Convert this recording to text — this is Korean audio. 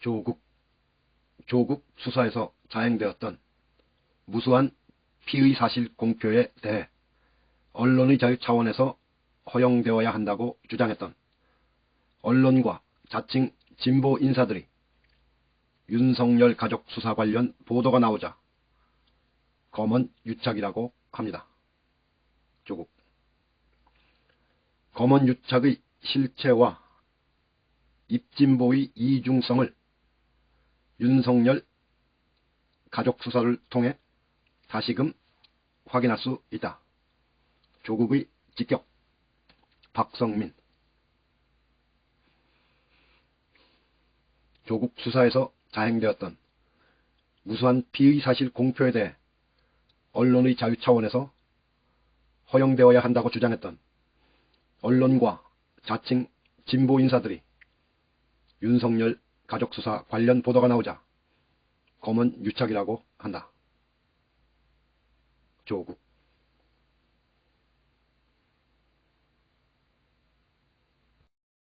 조국, 조국 수사에서 자행되었던 무수한 피의 사실 공표에 대해 언론의 자유 차원에서 허용되어야 한다고 주장했던 언론과 자칭 진보 인사들이 윤석열 가족 수사 관련 보도가 나오자 검언 유착이라고 합니다. 조국 검언 유착의 실체와 입진보의 이중성을 윤석열 가족 수사를 통해 다시금 확인할 수 있다. 조국의 직격 박성민 조국 수사에서 자행되었던 무수한 피의 사실 공표에 대해 언론의 자유 차원에서 허용되어야 한다고 주장했던 언론과 자칭 진보 인사들이 윤석열 가족 수사 관련 보도가 나오자 검은 유착이라고 한다. 조국